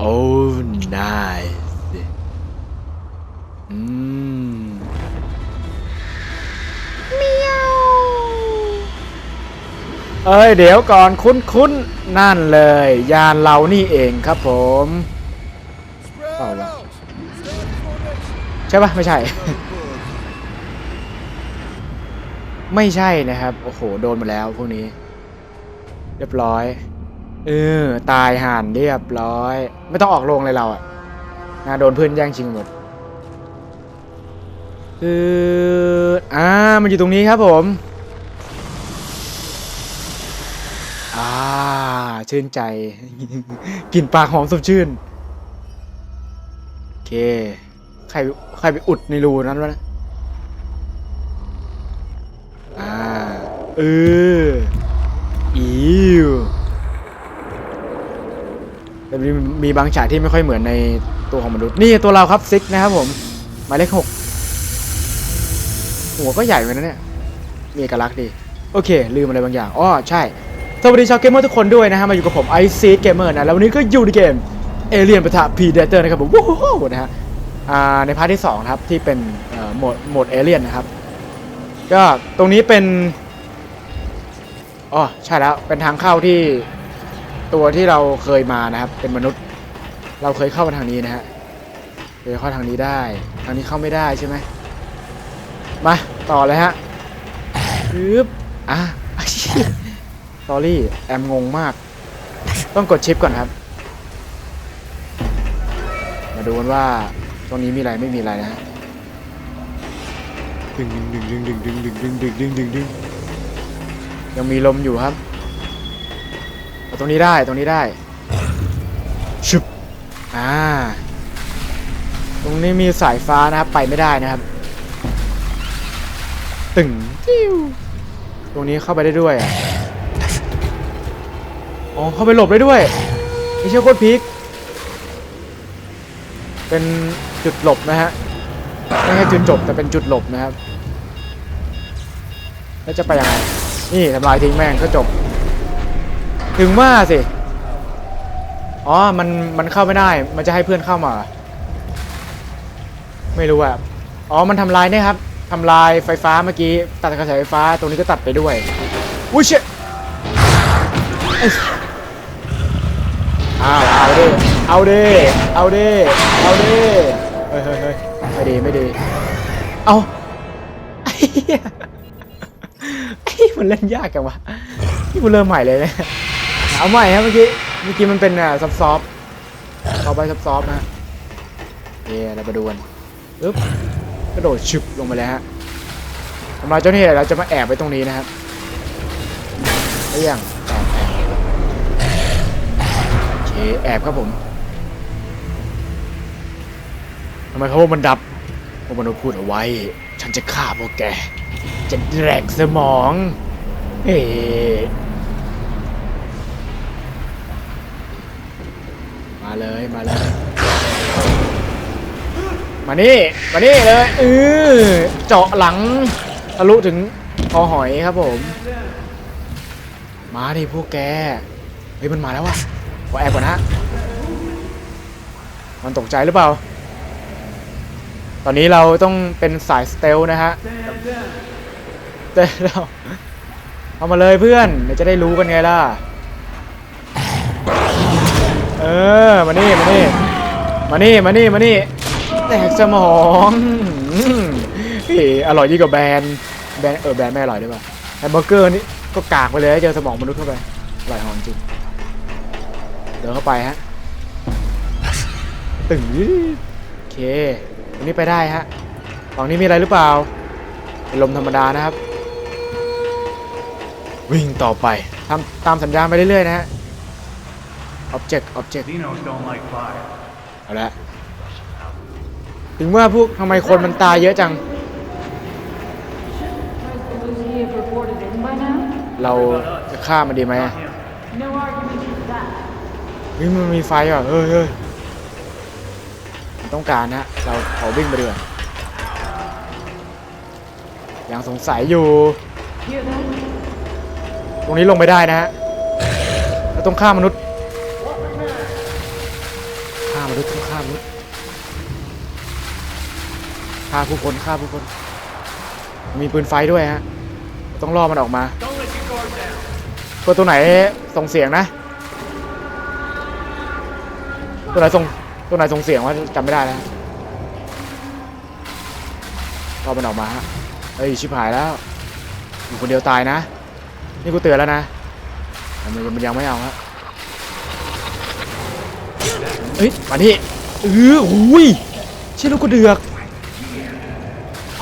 โอ้นายอืมเอ้ยเดี๋ยวก่อนคุ้นๆนั่นเลย ยานเรานี่เองครับผม Spread Oh, wow. out. Stand formation. ใช่ปะไม่ใช่ Good. ไม่ใช่นะครับ โอ้โห โดนมาแล้วพวกนี้ เรียบร้อย เออ ตายห่านเรียบร้อย ไม่ต้องออกโรงเลยเราอะนะโดนเพื่อนแย่งชิงหมดคืออ่า มันอยู่ตรงนี้ครับผม อ่า ชื่นใจกลิ่นปากหอมสดชื่น โอเค ใคร ใครไปอุดในรูนั้นวะนะ อ่า เออ อิว มีมีบางฉากที่ไม่ค่อยเหมือนในตัวของมนุษย์นี่ตัวเราครับซิกนะครับผมหมายเลขหกหัวก็ใหญ่เหมือนกันนะเนี่ยมีเอกลักษณ์ดี โอเค ลืมอะไรบางอย่างอ้อใช่ สวัสดีชาวเกมเมอร์ทุกคนด้วยนะฮะ มาอยู่กับผมไอซีเกมเมอร์นะ แล้ววันนี้ก็อยู่ในเกมเอเลียนปะทะพีเดเตอร์นะครับผมว้าวนะฮะอ่าในพาร์ทที่2ครับ ที่เป็นโหมดโหมดเอเลียนนะครับ ก็ตรงนี้เป็นอ๋อใช่แล้วเป็นทางเข้าที่ ตัวที่เราเคยมานะครับ เป็นมนุษย์ เราเคยเข้ามาทางนี้นะฮะเคยเข้าทางนี้ได้ ทางนี้เข้าไม่ได้ใช่ไหมมาต่อเลยฮะปึ๊บอะสอรี่แอมงงมาก ต้องกดชิปก่อนครับ มาดูกันว่าตรงนี้มีอะไรไม่มีอะไรนะฮะดึงดึงดึงดึงดึงดึงดึงดึงดึงดึงดึงดึงยังมีลมอยู่ครับเอา ตรงนี้ได้ตรงนี้ได้ชึบอ่าตรงนี้มีสายฟ้านะครับไปไม่ได้นะครับ ตึงจิ้วตรงนี้เข้าไปได้ด้วยอะอ๋อเข้าไปหลบได้ด้วยนี่เชื่อโคตรพีคเป็นจุดหลบนะฮะไม่ใช่จุดจบแต่เป็นจุดหลบนะครับ แล้วจะไปยังไงนี่ทำลายทิ้งแม่งก็จบ ถึงว่าสิ อ๋อ มัน มันเข้าไม่ได้ มันจะให้เพื่อนเข้ามา ไม่รู้อะอ๋อ มันทำลายเนี่ยครับทำลายไฟฟ้าเมื่อกี้ ตัดกระแสไฟฟ้า ตรงนี้ก็ตัดไปด้วย อุ้ยเชยเอ้ยอ้าว เอาดิ เอาดิ เอาดิ เอาดิ เฮ้ยเฮ้ยเฮ้ยไม่ดี ไม่ดี เอาไอ้เหี้ยไอ้มันเล่นยากจังวะ นี่กูเริ่มใหม่เลยเนี่ย เอาใหม่ครับเมื่อกี้ เมื่อกี้มันเป็นอะซับซอฟเอาไปซับซอฟนะเอ๊เราไปดูกันปึ๊บกระโดดชึบลงไปเลยฮะทำลายเจ้าหนี้เราจะมาแอบไว้ตรงนี้นะครับได้ยังแอบแอบโอเคแอบครับผมทำไมเขาว่ามันดับพวกมนุษย์พูดเอาไว้ ฉันจะฆ่าพวกแก จะแดกสมองเฮ้มา เลยมาเลย มานี่มานี่เลยเออเจาะหลังทะลุถึงคอหอยครับผม มาดิพวกแกเฮ้ยมันมาแล้ววะขอแอบก่อนนะมันตกใจหรือเปล่า ตอนนี้เราต้องเป็นสายสเตลนะฮะเต้เราเอามาเลยเพื่อนเดี๋ยวจะได้รู้กันไงล่ะ เออ มานี่ มานี่ มานี่ มานี่ มานี่ แตกสมองอืมเฮ้ยอร่อยยิ่งกว่าแบรนด์แบรนด์เออแบรนด์ไม่อร่อยด้วยป่ะแฮมเบอร์เกอร์นี่ก็กากไปเลยเจอสมองมนุษย์เข้าไปอร่อยหอมจริง เดินเข้าไปฮะ ตึงโอเคตรงนี้ไปได้ฮะฝั่งนี้มีอะไรหรือเปล่า เป็นลมธรรมดานะครับ วิ่งต่อไปทำตามสัญญาณไปเรื่อยๆนะฮะ object object Dinos don't like fire. เอาละถึงว่าพวกทำไมคนมันตายเยอะจัง Lucy have reported in by now? เราจะฆ่ามันดีไหมอะ No argument with that. เฮ้ยมันมีไฟว่ะเฮ้ยเฮ้ยมันต้องการนะ เราขอวิ่งไปดีกว่ายังสงสัยอยู่ Hear that? ตรงนี้ลงไปได้นะฮะเราต้องฆ่ามนุษย์ ฆ่าผู้คนฆ่าผู้คน มีปืนไฟด้วยฮะ ต้องล่อมันออกมาตัวตัวไหนส่งเสียงนะ ตัวไหนส่งตัวไหนส่งเสียงว่าจำไม่ได้แล้วล่อมันออกมาฮะเฮ้ยชิบหายแล้วอยู่คนเดียวตายนะ นี่กูเตือนแล้วนะแต่มันมันยังไม่เอาฮะเฮ้ยมาที่เออหุยเชี่ยลูกกระเดือก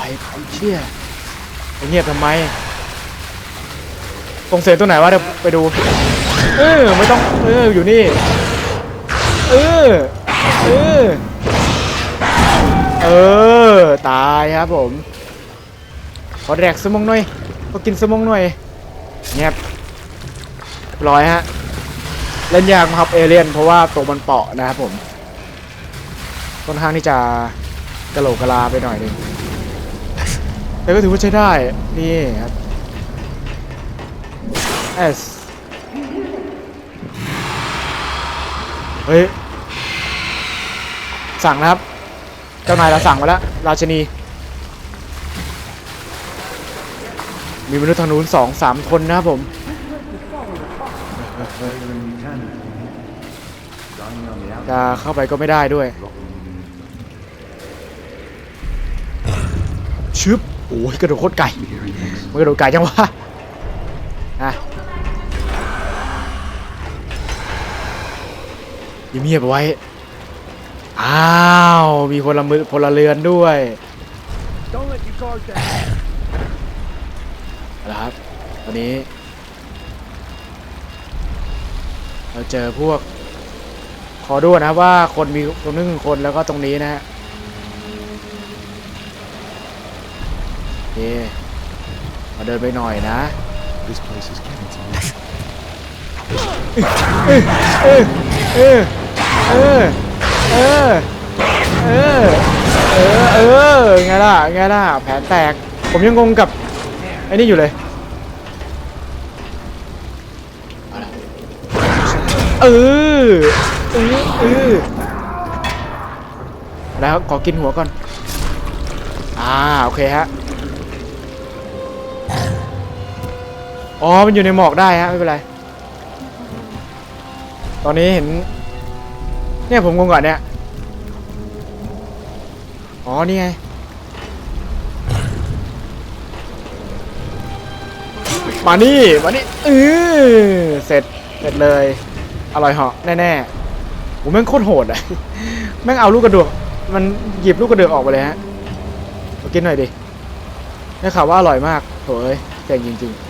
ไปเชี่ยไปเงียบทำไมส่งเสียงตัวไหนวะเดี๋ยวไปดู เออไม่ต้อง เอออยู่นี่ เออ เออ เออ ตายครับผม ขอแดกสมองหน่อย ขอกินสมองหน่อยเงียบร้อยฮะ เล่นยากครับเอเลียนเพราะว่าตัวมันเปาะนะครับผมค่อนข้างที่จะกระโหลกกะลาไปหน่อยนึง แต่ก็ถือว่าใช้ได้ นี่ครับ S เฮ้ย สั่งนะครับ เจ้านายเราสั่งมาแล้ว ราชนี มีมนุษย์ทางนู้นสองสามคนนะครับผมจะเข้าไปก็ไม่ได้ด้วย ชึบ โอ้ยกระโดดโคตรไกลมันกระโดดไกลจังวะอะเงียบไว้ อ้าว มีพลมือพลเรือนด้วย Don't let your guard down. เอาละครับ ตอนนี้ เราเจอพวก ขอดูก่อนะว่าคนมีตรงนึงคนแล้วก็ตรงนี้นะฮะ เคมาเดินไปหน่อยนะ This place is getting to me. เออ เออ เออ เออ เออ เออเออไงล่ะ ไงล่ะ แผลแตก ผมยังงงกับไอ้นี่อยู่เลย เออ เออ เออ แล้วขอกินหัวก่อน อ่า โอเคฮะ อ๋อ มันอยู่ในหมอกได้ฮะ ไม่เป็นไร ตอนนี้เห็น เนี่ยผมงงก่อนเนี่ย อ๋อ นี่ไง มานี่มานี่เออเสร็จ เสร็จเลย อร่อยเหาะแน่ๆผมแม่งโคตรโหดอะแม่งเอาลูกกระเดือกมันหยิบลูกกระเดือกออกไปเลยฮะมากินหน่อยดิได้ข่าวว่าอร่อยมากโถเอ้ยเจ๋งจริงๆ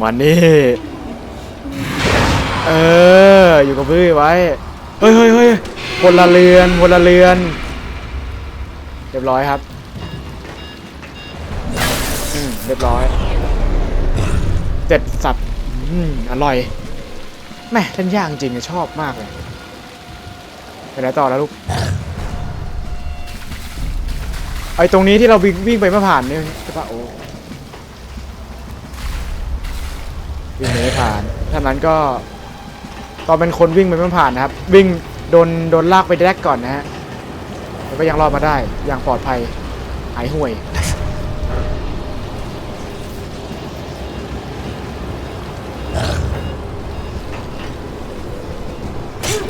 มานี่ เออ อยู่กับพี่ไว้ เฮ้ยเฮ้ยเฮ้ยพลเรือนพลเรือน เรียบร้อยครับอืมเรียบร้อย เจ็ดสับอืมอร่อย แม่เล่นยากจริงชอบมากเลยไปไหนต่อแล้วลูกไอ้ตรงนี้ที่เราวิ่งวิ่งไปไม่ผ่านเนี่ยใช่ปะโอ้ วิ่งไปไม่ผ่านถ้านั้นก็ตอนเป็นคนวิ่งไปไม่ผ่านนะครับ วิ่งโดนโดนลากไปแรกก่อนนะฮะแต่ก็ยังรอดมาได้อย่างปลอดภัยหายห่วย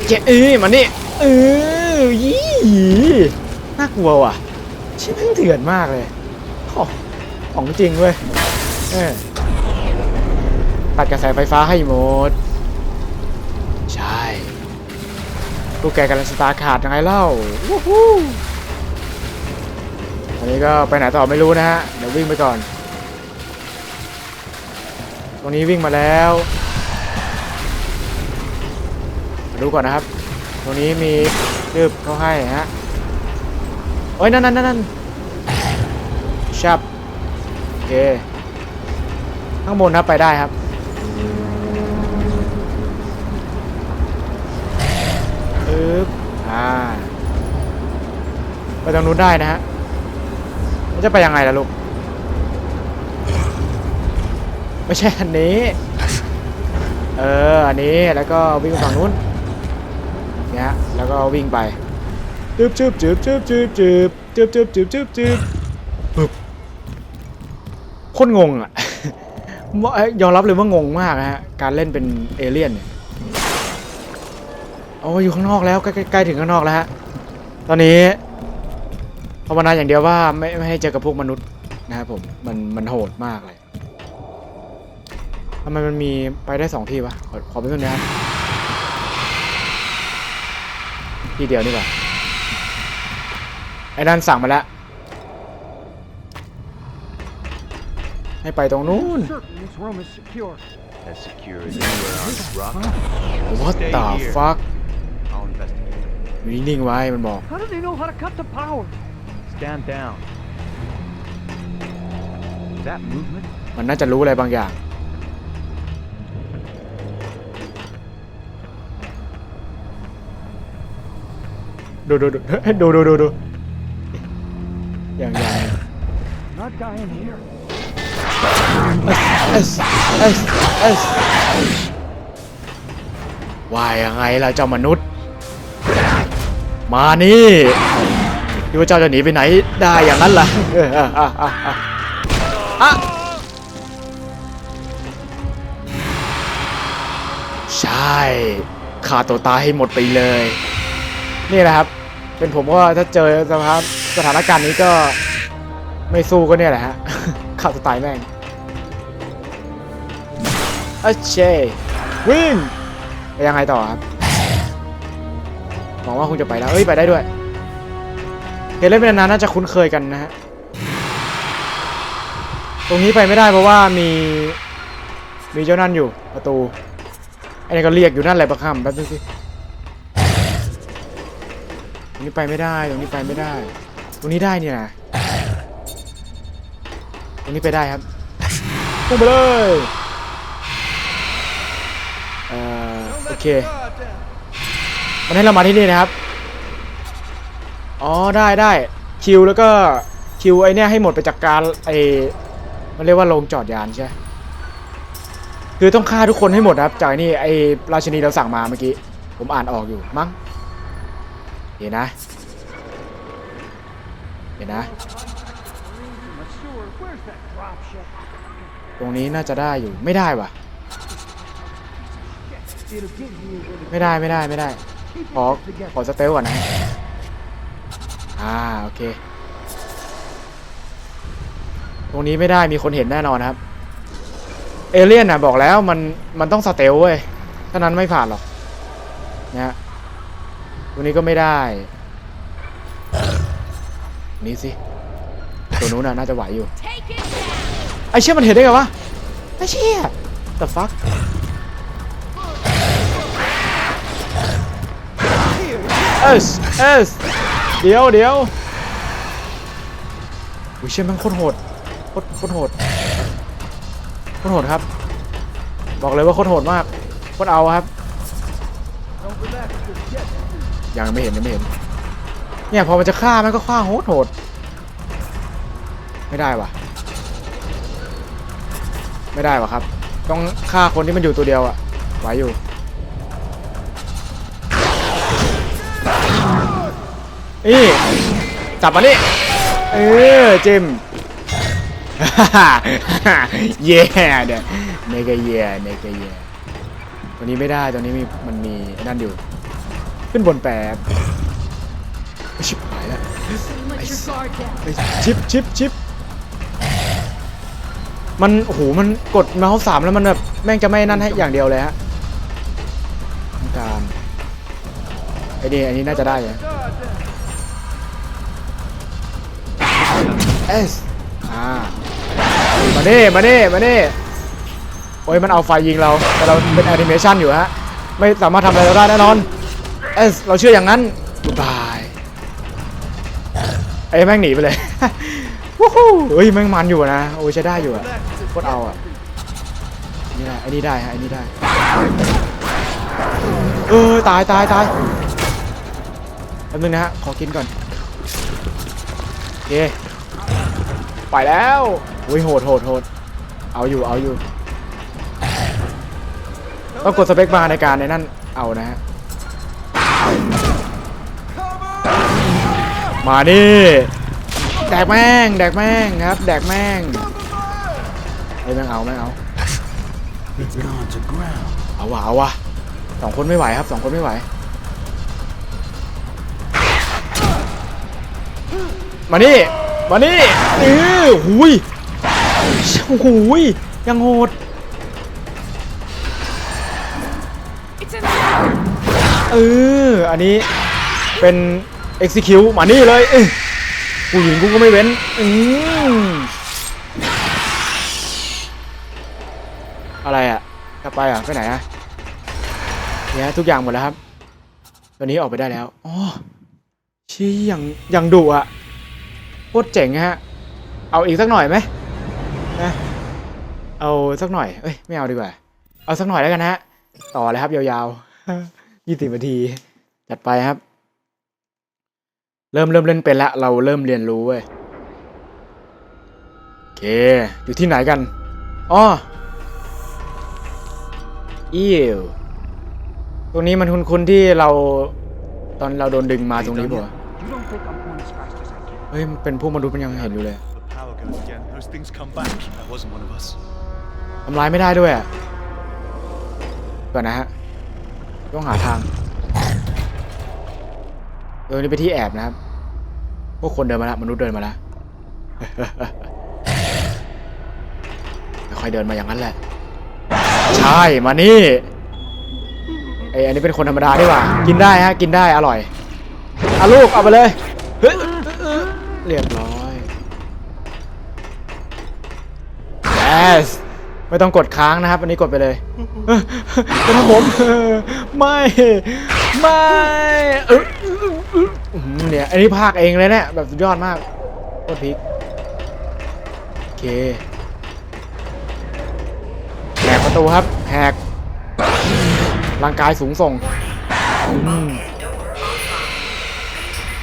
เจ๊เอ้ยมานี่เออยี่น่ากลัวว่ะชิ้นแม่งเถื่อนมากเลย ของของจริงเว้ยเออ ตัดกระแสไฟฟ้าให้หมด ใช่ลูกแกกำลังสตาร์ขาดยังไงเล่าวู้ฮู้อันนี้ก็ไปไหนต่อไม่รู้นะฮะ เดี๋ยววิ่งไปก่อน ตรงนี้วิ่งมาแล้วมาดูก่อนนะครับ ตรงนี้มีรืบเขาให้ฮะโอ้ยนั่นนั่นนั่นนั่นชับโอเค ข้างบนครับไปได้ครับ ปึ๊บอ่าไปทางนู้นได้นะฮะแล้วจะไปยังไงล่ะลูก ไม่ใช่อันนี้ เออ อันนี้ แล้วก็วิ่งไปฝั่งนู้น เนี่ยฮะแล้วก็วิ่งไปจึบจึบจึบจึบจึบจึบจึบจึบจึบจึบจึบปึ๊บคตรงงอะ ยอมรับเลยว่างงมากนะฮะ การเล่นเป็นเอเลี่ยนเนี่ยโอ้ยอยู่ข้างนอกแล้วใกล้ใกล้ใกล้ถึงข้างนอกแล้วฮะ ตอนนี้ภาวนาอย่างเดียวว่าไม่ไม่ให้เจอกับพวกมนุษย์นะครับผม มันมันโหดมากเลยทำไมมันมีไปได้สองที่วะ ขอขอไปตรงนี้ครับที่เดียวนี่หว่าไอ้นั่นสั่งมาแล้ว ให้ไปตรงนู้น Certain this room is secure. As secure as anywhere on this rock. What Stay the here. fuck I'll investigate. อยู่นิ่งๆไว้มันบอก How do they know how to cut the power? Stand down. That movement? มันน่าจะรู้อะไรบางอย่าง ดูดูดูเฮ้ยดูดูดูดูอย่างอย่าง Not guy in here. เอสเอสเอสว่ายังไงล่ะเจ้ามนุษย์ มานี่ดูว่าเจ้าจะหนีไปไหนได้อย่างนั้นล่ะอะใช่ฆ่าตัวตายให้หมดไปเลย นี่แหละครับ เป็นผมก็ถ้าเจอสภาพสถานการณ์นี้ก็ไม่สู้ก็เนี่ยแหละฮะฆ่าตัวตายแม่ง โอเควิ่งไปยังไงต่อครับหวังว่าคงจะไปแล้วเอ้ยไปได้ด้วยเห็นเล่นเป็นนานๆน่าจะคุ้นเคยกันนะฮะตรงนี้ไปไม่ได้เพราะว่ามีมีเจ้านั่นอยู่ประตูไอ้นี่ก็เรียกอยู่นั่นแหละประคำแป๊บนึงสิตรงนี้ไปไม่ได้ตรงนี้ไปไม่ได้ ตรงนี้ได้เนี่ยนะตรงนี้ไปได้ครับพุ่งไปเลย เค มันให้เรามาที่นี่นะครับ อ๋อได้ได้คิวแล้วก็คิวไอเนี้ยให้หมดไปจากการไอมันเรียกว่าโรงจอดยานใช่ คือต้องฆ่าทุกคนให้หมดนะครับจากนี่ไอราชินีเราสั่งมาเมื่อกี้ ผมอ่านออกอยู่มั้งเห็นนะเห็นนะ ตรงนี้น่าจะได้อยู่ไม่ได้ว่ะ ไม่ได้ไม่ได้ไม่ได้ ขอขอสเตลก่อนนะ อ่าโอเค ตรงนี้ไม่ได้มีคนเห็นแน่นอนครับ เอเลี่ยนน่ะบอกแล้วมันมันต้องสเตลเว้ย ถ้านั้นไม่ผ่านหรอกนะตรงนี้ก็ไม่ได้ นี่สิ ตัวนู้นน่ะน่าจะไหวอยู่ ไอเชี่ยมันเห็นได้ไงวะ ไอเชี่ย the fuck เอสเอสเดี๋ยวเดี๋ยวอุ้ยเชี่ยมันโคตรโหดโคตรโคตรโหดโคตรโหดครับ บอกเลยว่าโคตรโหดมากโคตรเอาครับยังไม่เห็นยังไม่เห็น เนี่ยพอมันจะฆ่ามันก็ฆ่าโหดโหดไม่ได้วะไม่ได้วะครับ ต้องฆ่าคนที่มันอยู่ตัวเดียวอะไหวอยู่ นี่จับมานี่เออจิมเย่เด้อเนกเย่เนกเย่ตัวนี้ไม่ได้ตัวนี้มีมันมีไอ้นั่นอยู่ ขึ้นบนแปบชิบหายแล้ว Let your guard down. ไอ้ชิปชิปชิปมันโอ้โหมันกดเมาส์สามแล้วมันแบบแม่งจะไม่นั่นให้อย่างเดียวเลยฮะต้องการไอ้นี่อันนี้น่าจะได้อะ เอสอ่ามาเน่มาเน่มาเน่โอ้ยมันเอาไฟยิงเรา แต่เราเป็นแอนิเมชันอยู่ฮะ ไม่สามารถทำอะไรเราได้แน่นอน เอสเราเชื่ออย่างนั้นบายไอ้แม่งหนีไปเลยวู้ฮู้เฮ้ยแม่งมันอยู่นะ โอ้ยใช้ได้อยู่อะโคตรเอาอะนี่ได้ไอ้นี่ได้ฮะไอ้นี่ได้ เออตายตายตายแป๊บนึงนะฮะ ขอกินก่อนโอเค ไปแล้วอุ้ยโหดโหดโหดเอาอยู่เอาอยู่ต้องกดสเปคบาร์ในการในนั่นเอานะฮะมาดิแดกแม่งแดกแม่งครับ แดกแม่งเฮ้แม่งเอาแม่งเอาเอาวะเอาวะสองคนไม่ไหวครับสองคนไม่ไหวมานี่ มานี่เออหุยหุยยังโหดเอออันนี้เป็น execute มานี่เลยเออกูหญิงกูก็ไม่เว้นอืมอะไรอะกลับไปอะไปไหนอะเนี่ยทุกอย่างหมดแล้วครับตอนนี้ออกไปได้แล้วอ๋อชี้อยังอยังดุอะ โคตรเจ๋งฮะ เอาอีกสักหน่อยไหมนะเอาสักหน่อยเอ้ยไม่เอาดีกว่า เอาสักหน่อยแล้วกันนะฮะ ต่อเลยครับยาวๆยี่สิบนาที จัดไปครับ เริ่มเริ่มเล่นเป็นละ เราเริ่มเรียนรู้เว้ยโอเค อยู่ที่ไหนกันอ๋ออิวตรงนี้มันคุ้นๆที่เรา ตอนเราโดนดึงมาตรงนี้ป่ะ เฮ้ยมันเป็นพวกมนุษย์มันยังเห็นอยู่เลย The power goes again. Those things come back. That wasn't one of us. ทำร้ายไม่ได้ด้วยอะก่อนนะฮะ ต้องหาทางเออนี่ไปนที่แอบนะครับ พวกคนเดินมาแล้วมนุษย์เดินมาแล้ว ค่อยๆเดินมาอย่างนั้นแหละ ใช่ มานี่ไออันนี้เป็นคนธรรมดาดีกว่า กินได้ฮะ กินได้ อร่อยเอาลูก เอาไปเลยเฮ้ย เรียบร้อย yes ไม่ต้องกดค้างนะครับ อันนี้กดไปเลยเป็นผมไม่ ไม่เนี่ย อันนี้ภาคเองเลยเนี่ย แบบสุดยอดมากโคตรพิก โอเคแหกประตูครับแหกร่างกายสูงส่ง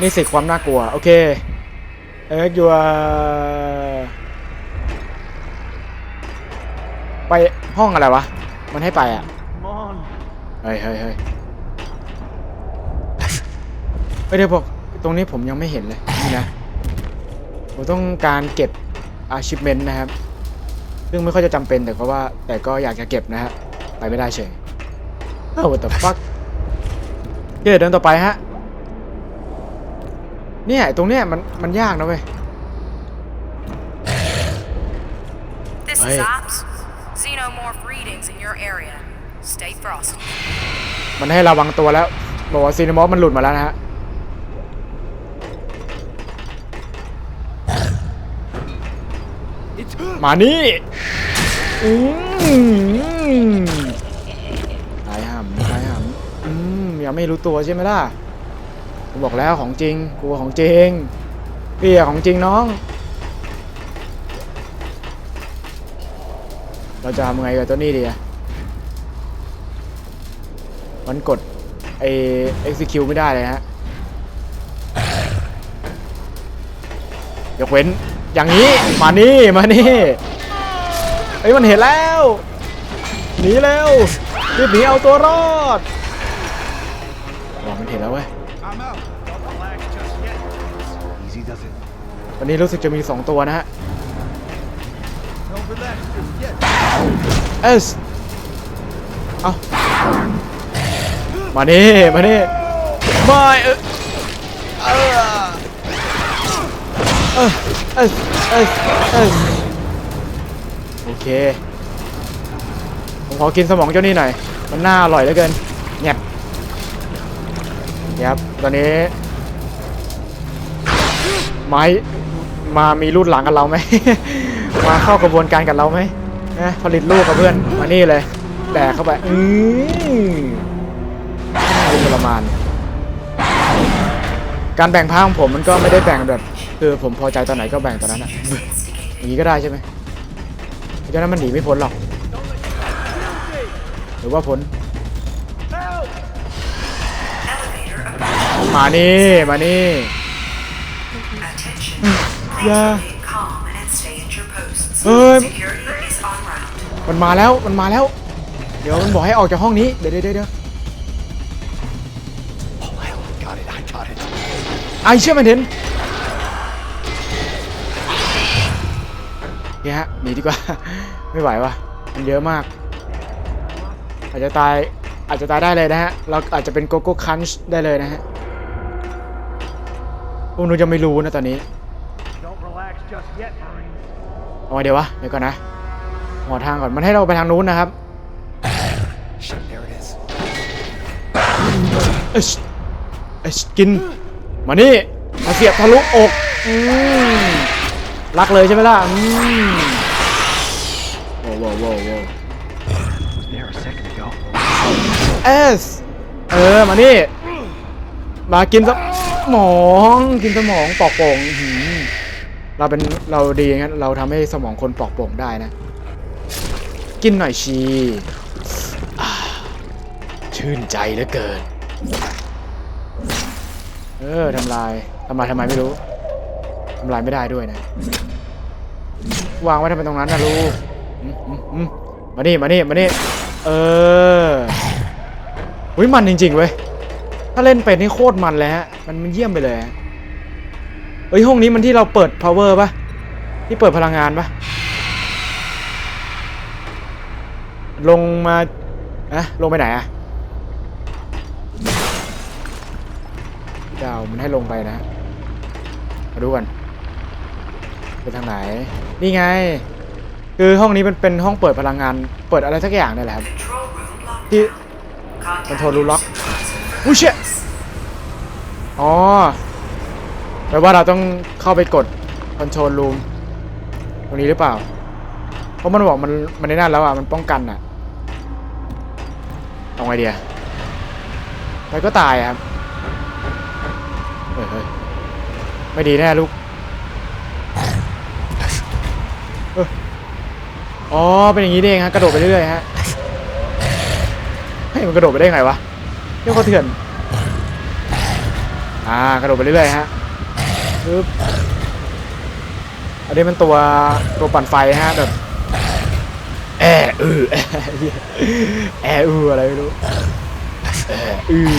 นี่สิความน่ากลัว โอเค เอ็กยัวไปห้องอะไรวะ มันให้ไปอะ Come on. เฮ้ยเฮ้ยเฮ้ยไม่ได้บอกตรงนี้ผมยังไม่เห็นเลยนี่นะ ผมต้องการเก็บ achievement นะครับ ซึ่งไม่ค่อยจะจำเป็นแต่ก็ว่า แต่ก็อยากจะเก็บนะฮะ ไปไม่ได้เฉยเอ้า what the fuck โอเคเดินต่อไปฮะ เนี่ยตรงเนี้ยมันมันยากนะเว้ย This Hey. is Ops. Xenomorph readings in your area. Stay frosty. มันให้ระวังตัวแล้ว บอกว่าซีนมอสมันหลุดมาแล้วนะฮะ มานี่อืมตายห่ำตายห่ำอืมยังไม่รู้ตัวใช่ไหมล่ะกู บอกแล้วของจริงกูของจริงเปียของจริงน้อง เราจะทำไงกับตัวนี้ดีอะมันกดไอ execute ไม่ได้เลยฮะยกเว้นอย่างนี้มานี่มานี่เอ้ยมันเห็นแล้วหนีเร็วรีบหนีเอาตัวรอด นี้รู้สึกจะมี 2 ตัวนะฮะเอสเอามานี่มานี่ไม่เออเออเออเอสเอสเอสโอเค ผมขอกินสมองเจ้านี่หน่อย มันน่าอร่อยเหลือเกินแงบเนี่ยครับ ตอนนี้ไม้ มามีรุ่นหลังกับเราไหม มาเข้ากระบวนการกับเราไหมนะผลิตลูกกับเพื่อน มานี่เลย แดกเข้าไป อือทรมานการแบ่งผ้าของผมมันก็ไม่ได้แบ่งแบบ คือผมพอใจตอนไหนก็แบ่งตอนนั้นอะอย่างนี้ก็ได้ใช่ไหมเพราะฉะนั้นมันหนีไม่พ้นหรอก หรือว่าพ้น มานี่ มานี่ อย่าเอ้ยมันมาแล้วมันมาแล้ว เดี๋ยวมันบอกให้ออกจากห้องนี้ เดี๋ยวเดี๋ยวเดี๋ยวไอเชื่อมันเห็นเฮ้ยฮะหนีดีกว่า ไม่ไหววะมันเยอะมาก อาจจะตายอาจจะตายได้เลยนะฮะ เราอาจจะเป็นโกโก้คันช์ได้เลยนะฮะพวกนูยังไม่รู้นะตอนนี้ เอาไงเดี๋ยววะเดี๋ยวก่อนนะหอทางก่อนมันให้เราไปทางนู้นนะครับ Shit, there it is. เอชเอชกินมานี่มาเสียบทะลุอกอืมรักเลยใช่ไหมล่ะอืมโว้วโว้วโว้วโว้ว Was there a second ago. เอสเออมานี่มากินสมองกินสมองปอกโป่งอื้อหือ เราเป็นเราดีงั้นเราทำให้สมองคนปอกโป่งได้นะ กินหน่อยชีชื่นใจเหลือเกิน เออทำลายทำลายทำไมไม่รู้ทำลายไม่ได้ด้วยนะ วางไว้ทำไมตรงนั้นนะลูกมานี่มานี่มานี่เอออุ้ยมันจริงๆเว้ย ถ้าเล่นเป็นนี่โคตรมันเลยฮะ มันมันเยี่ยมไปเลยฮะ เอ้ยห้องนี้มันที่เราเปิด power ปะที่เปิดพลังงานปะลงมาอะลงไปไหนอะเดามันให้ลงไปนะมาดูกันไปทางไหน นี่ไง คือห้องนี้มันเป็นห้องเปิดพลังงาน เปิดอะไรสักอย่างนี่แหละครับ ที่คอนโทรลรูล็อกอุ้ยเชี่ยอ๋อ แปลว่าเราต้องเข้าไปกดคอนโทรลรูมตรงนี้หรือเปล่า เพราะมันบอกมันมันในนั่นแล้วอะ มันป้องกันอะเอาไงเดียไปก็ตายครับเฮ้ยเฮ้ยไม่ดีแน่ลูกอ๋อ เป็นอย่างนี้เองฮะ กระโดดไปเรื่อยฮะ ให้ยมันกระโดดไปได้ไงวะเรียกว่าเถื่อน อ่า กระโดดไปเรื่อยฮะ ปึ๊บอันนี้มันตัวตัวปั่นไฟฮะแบบแออือแอเหี้ยแออืออะไรไม่รู้แออือ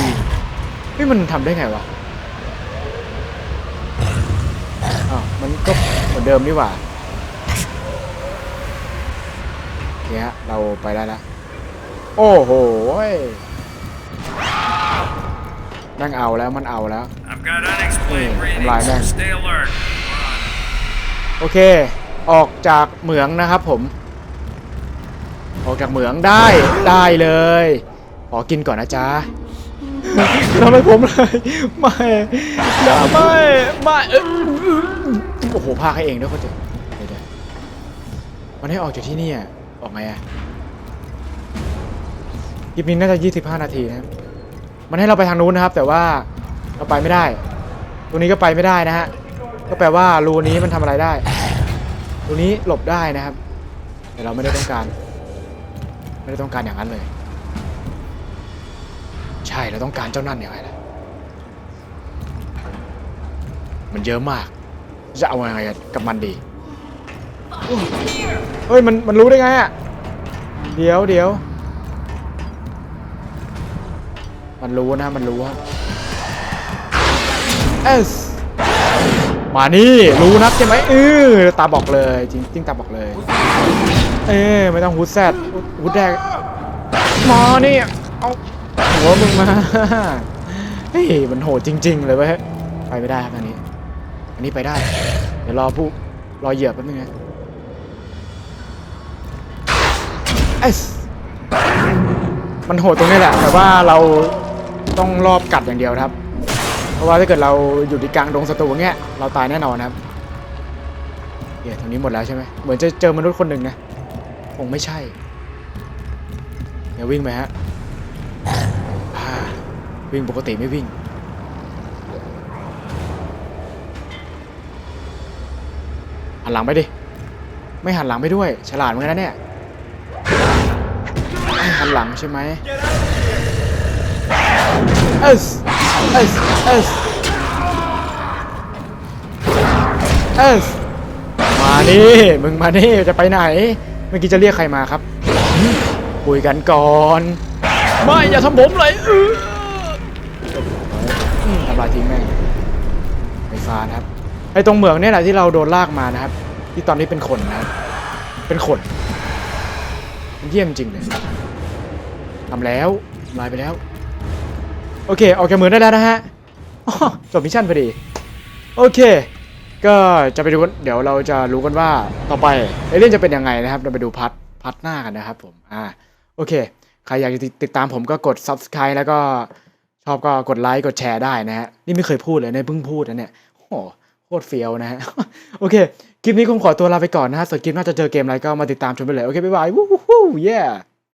เฮ้ยมันทำได้ไงวะอ้าวมันก็เหมือนเดิมนี่หว่าเนี่ยฮะเราไปได้แล้วโอ้โห แม่งเอาแล้วมันเอาแล้ว I've got unexplained Hmm, readings. like that. Stay alert. โอเค ออกจากเหมืองนะครับผม ออกจากเหมืองได้ได้เลยขอกินก่อนนะจ๊ะทำไมผมเลยไม่อย่าไม่ไม่เอ้ยโอ้โหพาให้เองด้วยเขาจะเดี๋ยวเดี๋ยวมันให้ออกจากที่นี่อะออกไงอะคลิปนี้น่าจะ 25 นาทีนะครับ มันให้เราไปทางนู้นนะครับ แต่ว่าเราไปไม่ได้ ตรงนี้ก็ไปไม่ได้นะฮะก็แปลว่ารูนี้มันทำอะไรได้รูนี้หลบได้นะครับ แต่เราไม่ได้ต้องการ ไม่ได้ต้องการอย่างนั้นเลย ใช่เราต้องการเจ้านั่นอยังไงล่ะมันเยอะมาก จะเอายังไงกับมันดีเฮ้ยมันมันรู้ได้ไงอะเดี๋ยวเดี๋ยว มันรู้นะมันรู้ฮะเอสมานี่รู้นักใช่ไหมเออตาบอกเลยจริงจริงตาบอกเลย เออไม่ต้องฮูดแซดฮูดแดกมานี่เอาหัวมึงมาเฮ้ยมันโหดจริง ๆ เลยเว้ยไปไม่ได้ครับอันนี้ อันนี้ไปได้ เดี๋ยวรอผู้รอเหยียบแป๊บนึงนะเอสมันโหดตรงนี้แหละ แต่ว่าเรา ต้องรอบกัดอย่างเดียวครับ เพราะว่าถ้าเกิดเราอยู่ที่กลางดงศัตรูอย่างเงี้ยเราตายแน่นอนครับเดี๋ยวตรงนี้หมดแล้วใช่ไหมเหมือนจะเจอมนุษย์คนหนึ่งนะคงไม่ใช่เดี๋ยววิ่งไปฮะวิ่งปกติไม่วิ่งหันหลังไปดิ ไม่หันหลังไปด้วย ฉลาดเหมือนกันนะเนี่ยไม่หันหลังใช่ไหม เอสเอสเอสเอสมานี่มึงมานี่จะไปไหน เมื่อกี้จะเรียกใครมาครับคุยกันก่อนไม่อย่าทำผมเลยทำลายทิ้งแม่งไฟฟ้านะครับไอ้ตรงเหมืองเนี่ยแหละที่เราโดนลากมานะครับ ที่ตอนนี้เป็นคนนะเป็นขนเยี่ยมจริงเลยทำแล้วลายไปแล้ว โอเคออกจากเมืองได้แล้วนะฮะอ๋อจบมิชชั่นพอดี โอเค ก็จะไปดูเดี๋ยวเราจะรู้กันว่าต่อไปเอเลี่ยนจะเป็นยังไงนะครับ เราไปดูพัทพัทหน้ากันนะครับผมอ่าโอเค ใครอยากจะติดตามผมก็กด subscribe แล้วก็ชอบก็กดไลค์กดแชร์ได้นะฮะนี่ไม่เคยพูดเลยเนี่ยเพิ่งพูดนะเนี่ยโอ้โหโคตรเฟี้ยวนะฮะโอเค คลิปนี้ผมขอตัวลาไปก่อนนะฮะส่วนคลิปน้าจะเจอเกมอะไรก็มาติดตามชมไปเลย โอเค บ๊ายบาย วู้ฮู้เย้